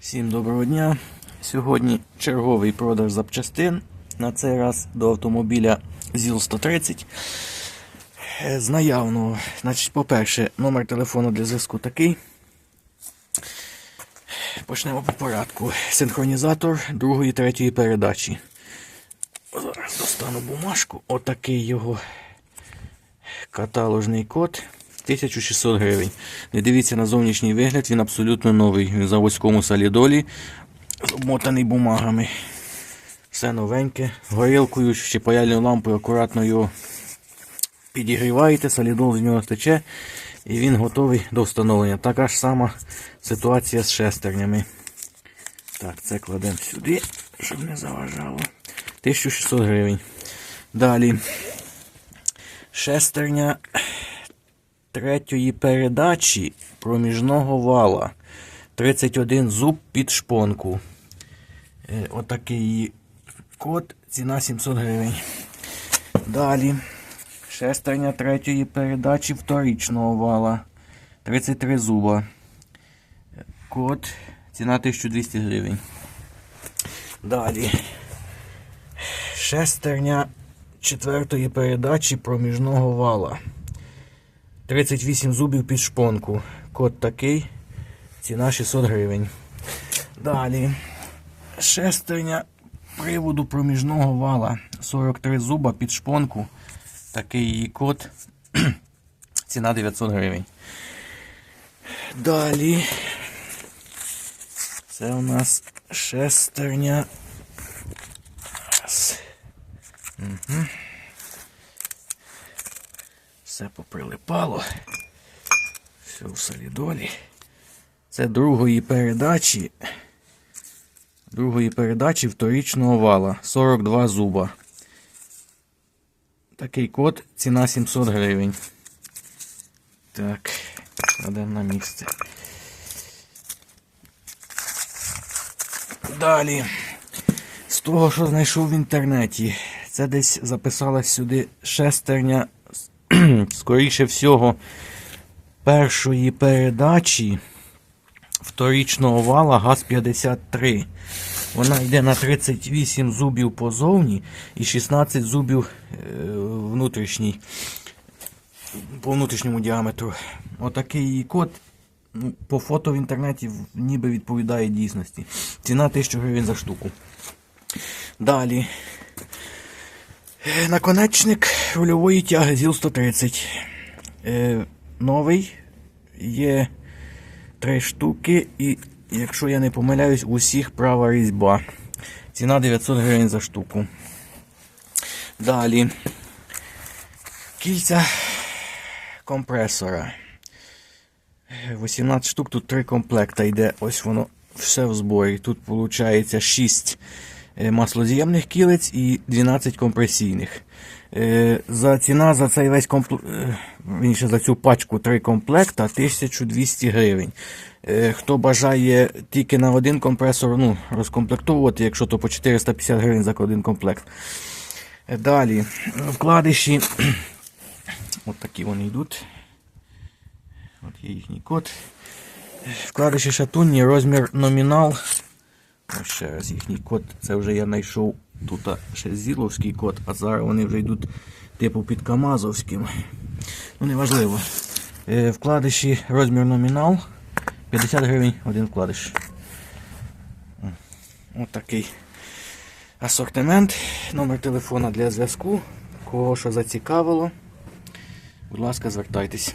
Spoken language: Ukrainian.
Всім доброго дня. Сьогодні черговий продаж запчастин. На цей раз до автомобіля ЗІЛ-130. Е, З наявного, значить, по-перше, номер телефону для зв'язку такий. Почнемо по порядку. Синхронізатор другої третьої передачі. Зараз достану бумажку. Отакий його каталожний код. 1600 гривень. Не дивіться на зовнішній вигляд, він абсолютно новий. Він в заводському солідолі, обмотаний бумагами. Все новеньке. Горілкою чи паяльною лампою акуратно його підігріваєте, солідол з нього тече і він готовий до встановлення. Така ж сама ситуація з шестернями. Так, це кладемо сюди, щоб не заважало. 1600 гривень. Далі. Шестерня третьої передачі проміжного вала. 31 зуб під шпонку. Е, Отакий код, ціна 700 гривень. Далі. Шестерня третьої передачі вторичного вала. 33 зуба. Код, ціна 1200 гривень. Далі. Шестерня четвертої передачі проміжного вала. 38 зубів під шпонку. Код такий. Ціна 600 гривень. Далі. Шестерня приводу проміжного вала. 43 зуба під шпонку. Такий її код. Ціна 900 гривень. Далі. Це у нас шестерня. Угу. Все поприлипало. Все в солідолі. Це другої передачі. Другої передачі вторічного вала. 42 зуба. Такий код, ціна 700 гривень. Так, кладемо на місце. Далі. З того, що знайшов в інтернеті, це десь записалась сюди шестерня скоріше всього, першої передачі вторічного вала ГАЗ-53. Вона йде на 38 зубів позовні і 16 зубів е, внутрішній, по внутрішньому діаметру. Отакий її код. Ну, по фото в інтернеті ніби відповідає дійсності. Ціна 1000 гривень за штуку. Далі. Е, Наконечник рульової тяги ЗІЛ-130. Е, новий. Є три штуки, і, якщо я не помиляюсь, у всіх права різьба. Ціна 900 гривень за штуку. Далі. Кільця компресора. Е, 18 штук, тут три комплекта йде. Ось воно все в зборі. Тут виходить 6 е, маслоз'ємних кілець і 12 компресійних. Е, За ціна за цей весь комплект, за цю пачку 3 комплекта 1200 гривень. Е, Хто бажає тільки на один компресор ну, розкомплектовувати, якщо то по 450 гривень за один комплект. Е, Далі, вкладиші. От такі вони йдуть. От є їхній код. Вкладиші шатунні, розмір номінал. Ось ще раз їхній код. Це вже я знайшов тут ще зіловський код, а зараз вони вже йдуть типу під Камазовським. Ну, неважливо. Е, Вкладиші розмір номінал. 50 гривень один вкладиш. Ось такий асортимент. Номер телефона для зв'язку. Кого що зацікавило. Будь ласка, звертайтесь.